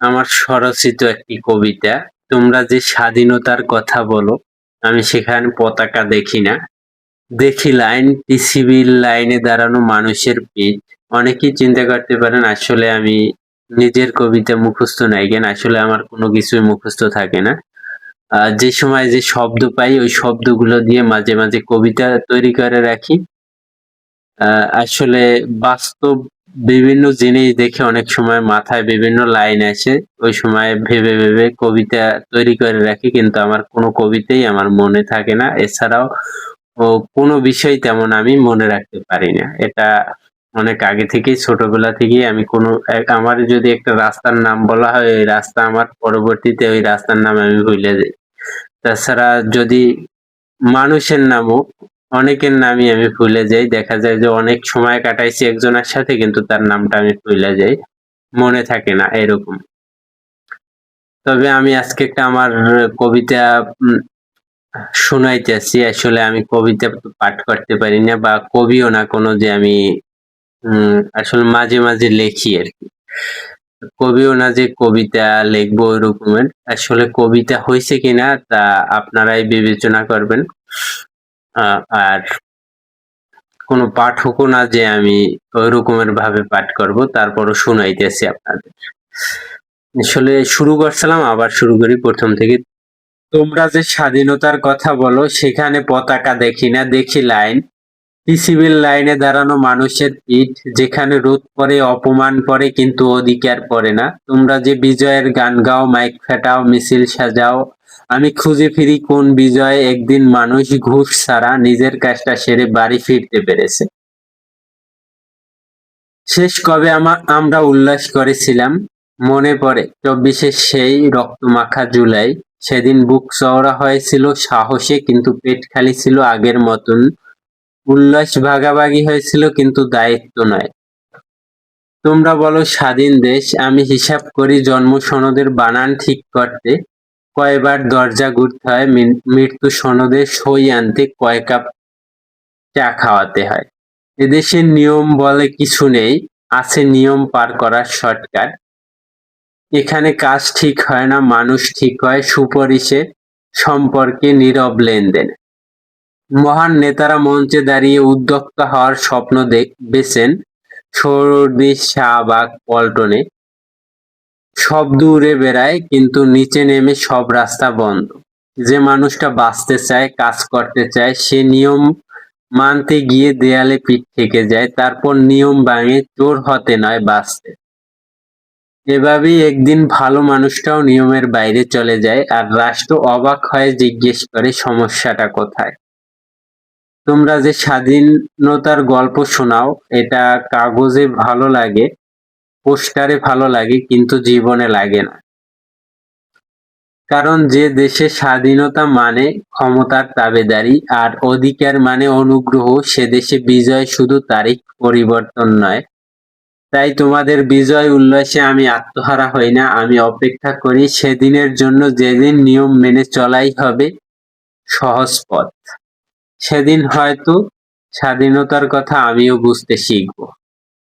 আমার স্বরচিত একটি কবিতা, তোমরা যে স্বাধীনতার কথা বলো, আমি সেখানে পতাকা দেখি না। দেখি লাইন টিসিবির লাইনে দাঁড়ানো মানুষের পিঠ। অনেকেই চিন্তা করতে পারেন, আসলে আমি নিজের কবিতা মুখস্থ নাই কেন? আসলে আমার কোনো কিছুই মুখস্থ থাকে না। যে সময় যে শব্দ পাই, ওই শব্দগুলো দিয়ে মাঝে মাঝে কবিতা তৈরি করে রাখি। আসলে বাস্তব বিভিন্ন জিনিস দেখে অনেক সময় মাথায় বিভিন্ন লাইন আসে। ওই সময় ভেবে ভেবে কবিতা তৈরি করে রাখি, কিন্তু আমার কোনো কবিতাই আমার মনে থাকে না। এছাড়াও কোনো বিষয় তেমন আমি মনে রাখতে পারি না। এটা অনেক আগে থেকেই, ছোটবেলা থেকেই আমি কোনো আমার যদি একটা রাস্তার নাম বলা হয়, ওই রাস্তা আমার পরবর্তীতে ওই রাস্তার নাম আমি ভুলে যাই। তাছাড়া যদি মানুষের নামও অনেকের নামই আমি ভুলে যাই। দেখা যায় যে অনেক সময় কাটাইছি একজনের সাথে, কিন্তু তার নামটা আমি ভুলে যাই। মনে থাকে না এরকম। তবে আমি আজকে একটা আমার কবিতা শোনাইতেছি আসলে আমি কবিতা পাঠ করতে পারি না বা কবিও না, কোনো যে আমি আসলে মাঝে মাঝে লেখি আর কি। কবিও না যে কবিতা লিখব ওই রকমের আসলে কবিতা হয়েছে কিনা তা আপনারাই বিবেচনা করবেন। আর কোনো পাঠকও না যে আমি ওই রকমের ভাবে পাঠ করব, তারপরও শুনাইতেছি আপনাদের। আসলে শুরু করছিলাম, আবার শুরু করি প্রথম থেকে। তোমরা যে স্বাধীনতার কথা বলো, সেখানে পতাকা দেখি না, দেখি লাইন। পিসিবির লাইনে দাঁড়ানো মানুষের পিঠ যেখানে রোদ পড়ে, অপমান পরে কিন্তু অধিকার পরে না। তোমরা যে বিজয়ের গান গাও, মাইক ফেটাও, মিছিল সাজাও আমি খুঁজে ফিরি কোন বিজয়ে একদিন মানুষ ঘুষ ছাড়া নিজের কাজটা সেরে বাড়ি ফিরতে পেরেছে। শেষ কবে আমার আমরা উল্লাস করেছিলাম, মনে পড়ে চব্বিশের সেই রক্তমাখা জুলাই। সেদিন বুক চওড়া হয়েছিল, সাহসে কিন্তু পেট খালি ছিল আগের মতন। উল্লাস ভাগাভাগি হয়েছিল কিন্তু দায়িত্ব নয়। তোমরা বলো স্বাধীন দেশ, আমি হিসাব করি জন্ম সনদের বানান ঠিক করতে। কয়বার দরজা হয় মিন- মৃত্যু সনদে সই আনতে কয় কাপ চা খাওয়াতে হয়। এদেশের নিয়ম বলে কিছু নেই, আছে নিয়ম পার করার শর্টকাট। এখানে কাজ ঠিক হয় না, মানুষ ঠিক হয় সুপারিশে সম্পর্কে নীরব লেনদেন। মহান নেতারা মঞ্চে দাঁড়িয়ে উদ্যোক্তা হওয়ার স্বপ্ন দেখবেছেন সর্দি শাহবাগ, পল্টনে শব্দ উড়ে বেড়ায়, কিন্তু নিচে নেমে সব রাস্তা বন্ধ। যে মানুষটা বাঁচতে চায়, কাজ করতে চায়, সে নিয়ম মানতে গিয়ে দেয়ালে পিঠ থেকে যায়, তারপর নিয়ম ভাঙে, চোর হতে নয় বাঁচতে। এভাবেই একদিন ভালো মানুষটাও নিয়মের বাইরে চলে যায়, আর রাষ্ট্র অবাক হয়ে জিজ্ঞেস করে, সমস্যাটা কোথায়? তোমরা যে স্বাধীনতার গল্প শোনাও, এটা কাগজে ভালো লাগে পোস্টারে ভালো লাগে, কিন্তু জীবনে লাগে না। কারণ যে দেশে স্বাধীনতা মানে ক্ষমতার তাবেদারি, আর অধিকার মানে অনুগ্রহ, সে দেশে বিজয় শুধু তারিখ পরিবর্তন নয়। তাই তোমাদের বিজয় উল্লাসে আমি আত্মহারা হই না, আমি অপেক্ষা করি সেদিনের জন্য যেদিন নিয়ম মেনে চলাই হবে সহজ পথ। সেদিন হয়তো স্বাধীনতার কথা আমিও বুঝতে শিখব।